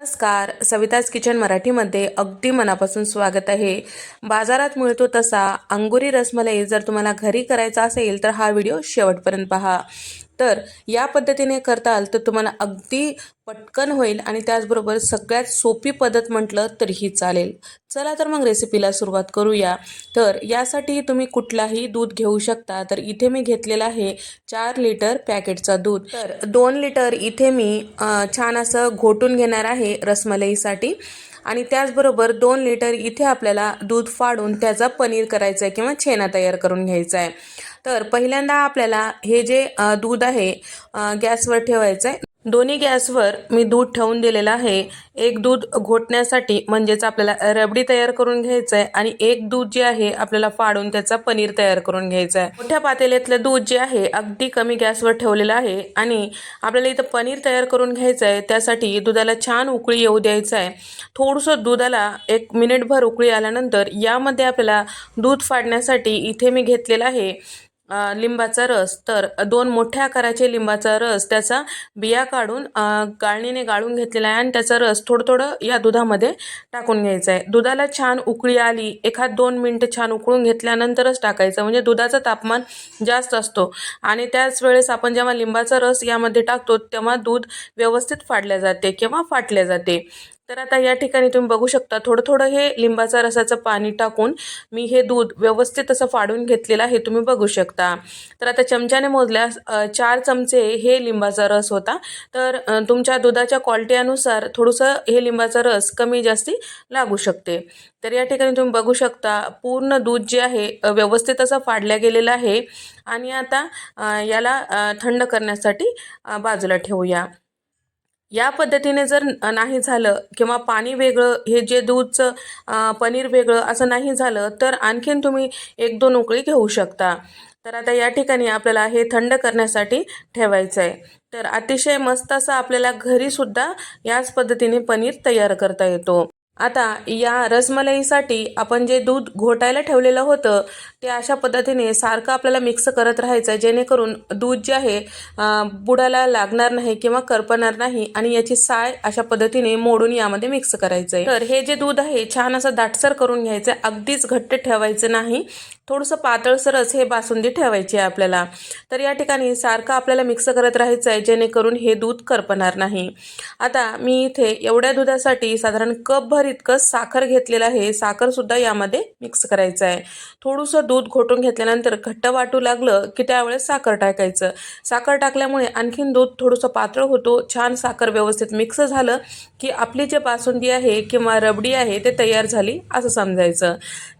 नमस्कार. सविताज किचन मराठीमध्ये अगदी मनापासून स्वागत आहे. बाजारात मिळतो तसा अंगुरी रसमलाई जर तुम्हाला घरी करायचा असेल तर हा व्हिडिओ शेवटपर्यंत पहा. तर या पद्धतीने करताल तर तुम्हाला अगदी पटकन होईल आणि त्याचबरोबर सगळ्यात सोपी पद्धत म्हटलं तरीही चालेल. चला तर मग रेसिपीला सुरुवात करूया. तर यासाठी तुम्ही कुठलाही दूध घेऊ शकता. तर इथे मी घेतलेलं आहे चार लिटर पॅकेटचा दूध. तर दोन लिटर इथे मी छान असं घोटून घेणार आहे रसमलाईसाठी. आणि त्याचबरोबर दोन लिटर इथे आपल्याला दूध फाडून त्याचा पनीर करायचा आहे किंवा छेना तयार करून घ्यायचा आहे तर पहिल्यांदा आपल्याला हे जे दूध आहे गॅसवर ठेवायचं आहे दोन्ही गॅसवर मी दूध ठेवून दिलेलं आहे. एक दूध घोटण्यासाठी म्हणजेच आपल्याला रबडी तयार करून घ्यायचं आहे आणि एक दूध जे आहे आपल्याला फाडून त्याचा पनीर तयार करून घ्यायचं आहे मोठ्या पातेल्यातलं दूध जे आहे अगदी कमी गॅसवर ठेवलेलं आहे आणि आपल्याला इथं पनीर तयार करून घ्यायचं आहे त्यासाठी दुधाला छान उकळी येऊ द्यायचं आहे थोडंसं दुधाला एक मिनिटभर उकळी आल्यानंतर यामध्ये आपल्याला दूध फाडण्यासाठी इथे मी घेतलेलं आहे. लिंबाचा रस. तर दोन मोठ्या आकाराचे लिंबाचा रस त्याचा बिया काढून गाळणीने गाळून घेतलेला आहे आणि त्याचा रस थोडं थोडं या दुधामध्ये टाकून घ्यायचा आहे. दुधाला छान उकळी आली एखाद दोन मिनटं छान उकळून घेतल्यानंतरच टाकायचं. म्हणजे दुधाचं तापमान जास्त असतो. आणि त्याच वेळेस आपण जेव्हा लिंबाचा रस यामध्ये टाकतो तेव्हा दूध व्यवस्थित फाडले जाते किंवा फाटले जाते. तर आता या ठिकाणी तुम्ही बघू शकता थोडं थोडं हे लिंबाचा रसाचं पाणी टाकून मी हे दूध व्यवस्थित असं फाडून घेतलेलं आहे तुम्ही बघू शकता. तर आता चमच्याने मोजल्यास चार चमचे हे लिंबाचा रस होता. तर तुमच्या दुधाच्या क्वालिटीनुसार थोडंसं हे लिंबाचा रस कमी जास्ती लागू शकते. तर या ठिकाणी तुम्ही बघू शकता पूर्ण दूध जे आहे व्यवस्थित असं फाडल्या गेलेलं आहे. आणि आता याला थंड करण्यासाठी बाजूला ठेवूया. या पद्धतीने जर नाही झालं किंवा पाणी वेगळं हे जे दूधचं पनीर वेगळं असं नाही झालं तर आणखीन तुम्ही एक दोन उकळी घेऊ शकता. तर आता या ठिकाणी आपल्याला हे थंड करण्यासाठी ठेवायचं आहे तर अतिशय मस्त असं आपल्याला घरीसुद्धा याच पद्धतीने पनीर तयार करता येतो. आता या रसमलाईसाठी आपण जे दूध घोटायला ठेवलेलं होतं ते अशा पद्धतीने सारखं आपल्याला मिक्स करत राहायचं आहे जेणेकरून दूध जे आहे बुडाला लागणार नाही किंवा करपणार नाही आणि याची साय अशा पद्धतीने मोडून यामध्ये मिक्स करायचं आहे. तर हे जे दूध आहे छान असं दाटसर करून घ्यायचं आहे अगदीच घट्ट ठेवायचं नाही. थोडंसं पातळसरच हे बासुंदी ठेवायची आहे आपल्याला. तर या ठिकाणी सारखं आपल्याला मिक्स करत राहायचं आहे जेणेकरून हे दूध करपणार नाही. आता मी इथे एवढ्या दुधासाठी साधारण कपभर इतकं साखर घेतलेलं आहे साखरसुद्धा यामध्ये मिक्स करायचं आहे. थोडंसं दूध घोटून घेतल्यानंतर घट्ट वाटू लागलं की त्यावेळेस साखर टाकायचं. साखर टाकल्यामुळे आणखीन दूध थोडंसं पातळ होतो. छान साखर व्यवस्थित मिक्स झालं की आपली जे बासुंदी आहे किंवा रबडी आहे ते तयार झाली असं समजायचं.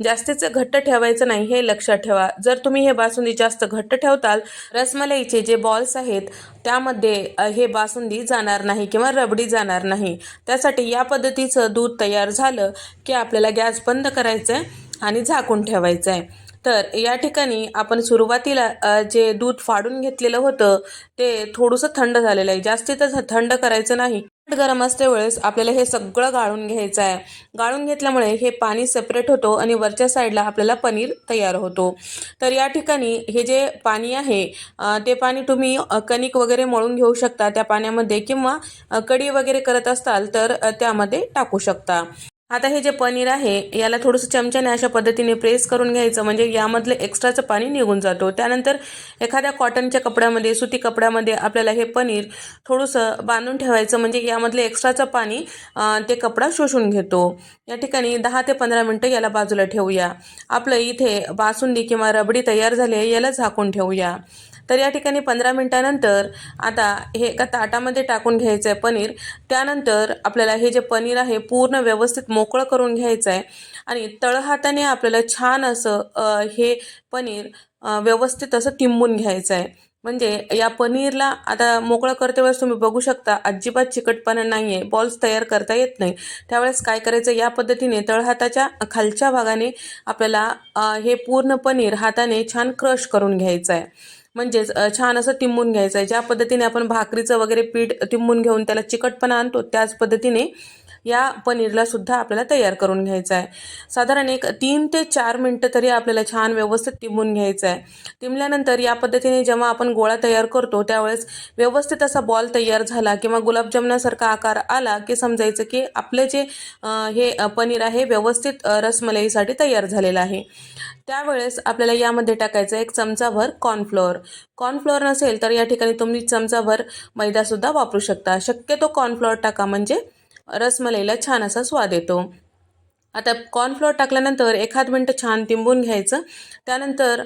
जास्तीचं घट्ट ठेवायचं नाही हे लक्षात ठेवा. जर तुम्ही हे बासुंदी जास्त घट्ट ठेवताल रसमलाईचे जे बॉल्स आहेत त्यामध्ये हे बासुंदी जाणार नाही किंवा रबडी जाणार नाही. त्यासाठी या पद्धतीचं दूध तयार झालं की आपल्याला गॅस बंद करायचं आहे आणि झाकून ठेवायचं आहे तर या ठिकाणी आपण सुरुवातीला जे दूध फाडून घेतलेलं होतं ते थोडंसं थंड झालेलं आहे. जास्तीतच थंड करायचं नाही. गरम असते वेळेस आपल्याला हे सगळं गाळून घ्यायचं आहे. गाळून घेतल्यामुळे हे पाणी सेपरेट होतो आणि वरच्या साईडला आपल्याला पनीर तयार होतो. तर या ठिकाणी हे जे पाणी आहे ते पाणी तुम्ही कणिक वगैरे मळून घेऊ शकता त्या पाण्यामध्ये किंवा कडी कढी वगैरे करत असाल तर त्यामध्ये टाकू शकता. आता हे जे पनीर आहे याला थोडंसं चमच्याने अशा पद्धतीने प्रेस करून घ्यायचं. म्हणजे यामधलं एक्स्ट्राचं पाणी निघून जातो. त्यानंतर एखाद्या कॉटनच्या कपड्यामध्ये सुती कपड्यामध्ये आपल्याला हे पनीर थोडंसं बांधून ठेवायचं. म्हणजे यामधलं एक्स्ट्राचं पाणी ते कपडा शोषून घेतो. या ठिकाणी दहा ते पंधरा मिनटं याला बाजूला ठेवूया. आपलं इथे बासुंदी किंवा रबडी तयार झाली आहे याला झाकून ठेवूया. तर या ठिकाणी पंधरा मिनटानंतर आता हे एका ताटामध्ये टाकून घ्यायचं आहे पनीर. त्यानंतर आपल्याला हे जे पनीर आहे पूर्ण व्यवस्थित मोकळं करून घ्यायचं आहे. आणि तळहाताने आपल्याला छान असं हे पनीर व्यवस्थित असं तिंबून घ्यायचं आहे. म्हणजे या पनीरला आता मोकळं करतेवेळेस तुम्ही बघू शकता अजिबात चिकटपणा नाही आहे बॉल्स तयार करता येत नाही. त्यावेळेस काय करायचं या पद्धतीने तळहाताच्या खालच्या भागाने आपल्याला हे पूर्ण पनीर हाताने छान क्रश करून घ्यायचं आहे. म्हणजेच छान असं टिंबून घ्यायचं आहे ज्या पद्धतीने आपण भाकरीचं वगैरे पीठ तिंबून घेऊन त्याला चिकटपणा आणतो त्याच पद्धतीने या पनीरला सुद्धा आपल्याला तयार करून घ्यायचं आहे. साधारण एक तीन ते चार मिनटं तरी आपल्याला छान व्यवस्थित टिंबून घ्यायचं आहे. टिंबल्यानंतर या पद्धतीने जेव्हा आपण गोळा तयार करतो त्यावेळेस व्यवस्थित असा बॉल तयार झाला किंवा गुलाबजामुनासारखा आकार आला की समजायचं की आपले जे हे पनीर आहे व्यवस्थित रसमलाईसाठी तयार झालेलं आहे. त्यावेळेस आपल्याला यामध्ये टाकायचं आहे एक चमचाभर कॉर्नफ्लोअर. कॉर्नफ्लोअर नसेल तर या ठिकाणी तुम्ही चमचाभर मैदासुद्धा वापरू शकता. शक्यतो कॉर्नफ्लोअर टाका म्हणजे रसमलाईला छान असा स्वाद येतो. आता कॉर्नफ्लोअर टाकल्यानंतर एखाद मिनटं छान तिंबून घ्यायचं. त्यानंतर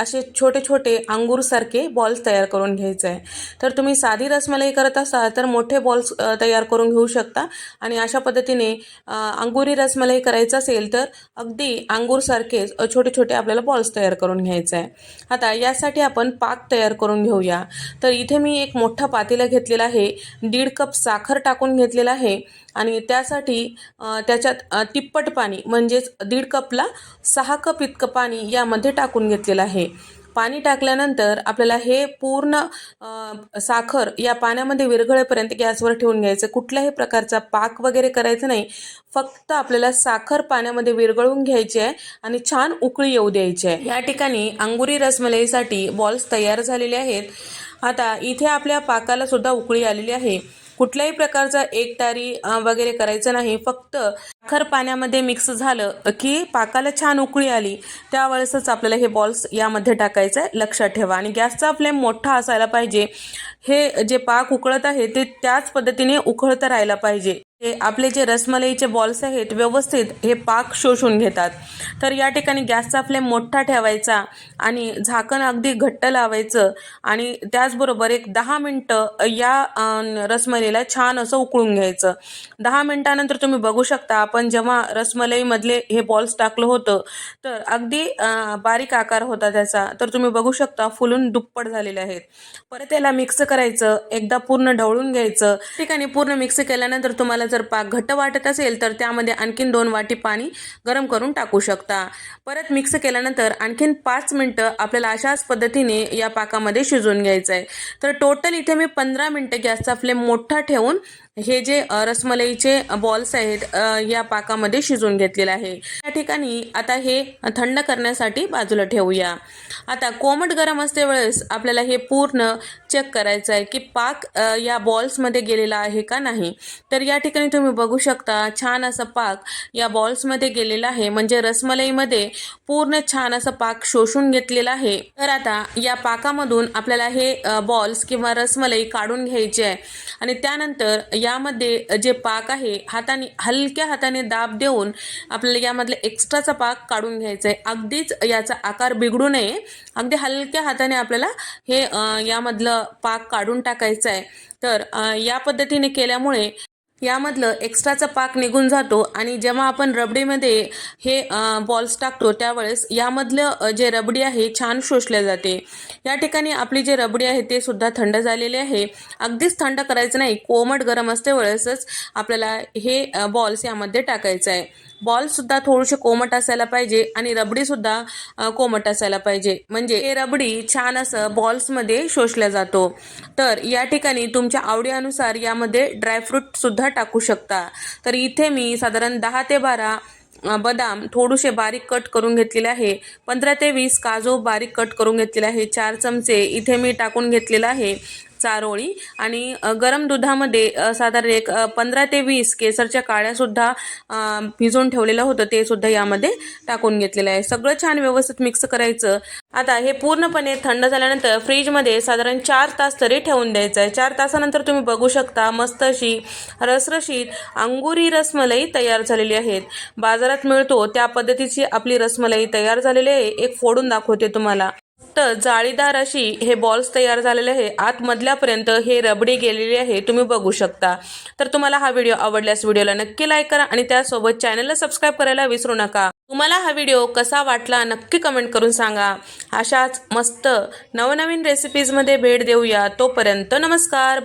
असे छोटे छोटे अंगूरसारखे बॉल्स तयार करून घ्यायचे आहे. तर तुम्ही साधी रसमलाई करत असाल तर मोठे बॉल्स तयार करून घेऊ शकता. आणि अशा पद्धतीने अंगुरी रसमलाई करायचं असेल तर अगदी अंगूरसारखेच छोटे छोटे आपल्याला बॉल्स तयार करून घ्यायचं आहे. आता यासाठी आपण पाक तयार करून घेऊया. तर इथे मी एक मोठा पातेला घेतलेला आहे. दीड कप साखर टाकून घेतलेला आहे. आणि त्यासाठी त्याच्यात तिप्पट पाणी म्हणजेच दीड कपला सहा कप इतकं पाणी यामध्ये टाकून घेतलेलं आहे. पाणी टाकल्यानंतर आपल्याला हे पूर्ण साखर या पाण्यामध्ये विरघळेपर्यंत गॅसवर ठेवून घ्यायचं. कुठल्याही प्रकारचा पाक वगैरे करायचं नाही. फक्त आपल्याला साखर पाण्यामध्ये विरघळून घ्यायची आहे आणि छान उकळी येऊ द्यायची आहे. या ठिकाणी अंगुरी रसमलाईसाठी बॉल्स तयार झालेले आहेत. आता इथे आपल्या पाकाला सुद्धा उकळी आलेली आहे. कुठल्याही प्रकारचा एकतारी वगैरे करायचं नाही. फक्त साखर पाण्यामध्ये मिक्स झालं की पाकाला छान उकळी आली त्यावेळेसच आपल्याला हे बॉल्स यामध्ये टाकायचं आहे लक्षात ठेवा. आणि गॅसचा फ्लेम मोठा असायला पाहिजे. हे जे पाक उकळत आहे ते त्याच पद्धतीने उकळतं राहायला पाहिजे. हे आपले जे रसमलाईचे बॉल्स आहेत व्यवस्थित हे पाक शोषून घेतात. तर या ठिकाणी गॅसचा फ्लेम मोठा ठेवायचा आणि झाकण अगदी घट्ट लावायचं आणि त्याचबरोबर एक दहा मिनटं या रसमलाईला छान असं उकळून घ्यायचं. दहा मिनटानंतर तुम्ही बघू शकता आपण जेव्हा रसमलाईमधले हे बॉल्स टाकलं होतं तर अगदी बारीक आकार होता त्याचा. तर तुम्ही बघू शकता फुलून दुप्पट झालेले आहेत. परत याला मिक्स करायचं एकदा पूर्ण ढवळून घ्यायचं. ठिकाणी पूर्ण मिक्स केल्यानंतर तुम्हाला जर पाक घट्ट वाटत असेल तर त्यामध्ये आणखीन दोन वाटी पाणी गरम करून टाकू शकता. परत मिक्स केल्यानंतर आणखीन पाच मिनटं आपल्याला अशाच पद्धतीने या पाकामध्ये शिजवून घ्यायचं आहे तर टोटल इथे मी पंधरा मिनटं गॅसचा फ्लेम मोठा ठेवून हे जे रसमलाईचे बॉल्स आहेत या पाकामध्ये शिजून घेतलेले आहे. या ठिकाणी आता हे थंड करण्यासाठी बाजूला ठेवूया. आता कोमट गरम असते वेळेस आपल्याला हे पूर्ण चेक करायचं आहे की पाक या बॉल्समध्ये गेलेला आहे का नाही. तर या ठिकाणी तुम्ही बघू शकता छान असा पाक या बॉल्समध्ये गेलेला आहे. म्हणजे रसमलाईमध्ये पूर्ण छान असा पाक शोषून घेतलेला आहे. तर आता या पाकामधून आपल्याला हे बॉल्स किंवा रसमलाई काढून घ्यायची आहे. आणि त्यानंतर यामध्ये जे पाक आहे हाताने हलक्या हाताने दाब देऊन आपल्याला यामधले एक्स्ट्राचा पाक काढून घ्यायचा आहे अगदीच याचा आकार बिघडू नये. अगदी हलक्या हाताने आपल्याला हे यामधलं पाक काढून टाकायचं आहे तर या पद्धतीने केल्यामुळे यामधलं एक्स्ट्राचा पाक निघून जातो आणि जेव्हा आपण रबडीमध्ये हे बॉल्स टाकतो त्यावेळेस यामधलं जे रबडी आहे छान शोषले जाते. या ठिकाणी आपली जे रबडी आहे ते सुद्धा थंड झालेले आहे. अगदीच थंड करायचं नाही कोमट गरम असते वेळेसच आपल्याला हे बॉल्स यामध्ये टाकायचं आहे. बॉलसुद्धा थोडेसे कोमट असायला पाहिजे आणि रबडीसुद्धा कोमट असायला पाहिजे. म्हणजे हे रबडी छान असं बॉल्समध्ये शोषल्या जातो. तर या ठिकाणी तुमच्या आवडीनुसार यामध्ये ड्रायफ्रूटसुद्धा टाकू शकता. तर इथे मी साधारण दहा ते बारा बदाम थोडेसे बारीक कट करून घेतलेले आहे. पंधरा ते वीस काजू बारीक कट करून घेतलेले आहे. चार चमचे इथे मी टाकून घेतलेला आहे. चारोळी आणि गरम दुधामध्ये साधारण एक पंधरा ते वीस केसरच्या काळ्यासुद्धा भिजवून ठेवलेलं होतं ते सुद्धा यामध्ये टाकून घेतलेलं आहे. सगळं छान व्यवस्थित मिक्स करायचं. आता हे पूर्णपणे थंड झाल्यानंतर फ्रीजमध्ये साधारण चार तास तरी ठेवून द्यायचं आहे. चार तासानंतर तुम्ही बघू शकता मस्त अशी रसरशीत अंगुरी रसमलाई तयार झालेली आहेत. बाजारात मिळतो त्या पद्धतीची आपली रसमलाई तयार झालेली आहे. एक फोडून दाखवते तुम्हाला. तर जाळीदार अशी हे बॉल्स तयार झालेले आहे आतमधल्यापर्यंत हे रबडी गेलेली आहे. तुम्ही बघू शकता. तर तुम्हाला हा व्हिडिओ आवडल्यास व्हिडिओला नक्की लाईक करा आणि त्यासोबत चॅनलला सबस्क्राईब करायला विसरू नका. तुम्हाला हा व्हिडिओ कसा वाटला नक्की कमेंट करून सांगा. अशाच मस्त नवनवीन रेसिपीजमध्ये भेट देऊया. तोपर्यंत नमस्कार.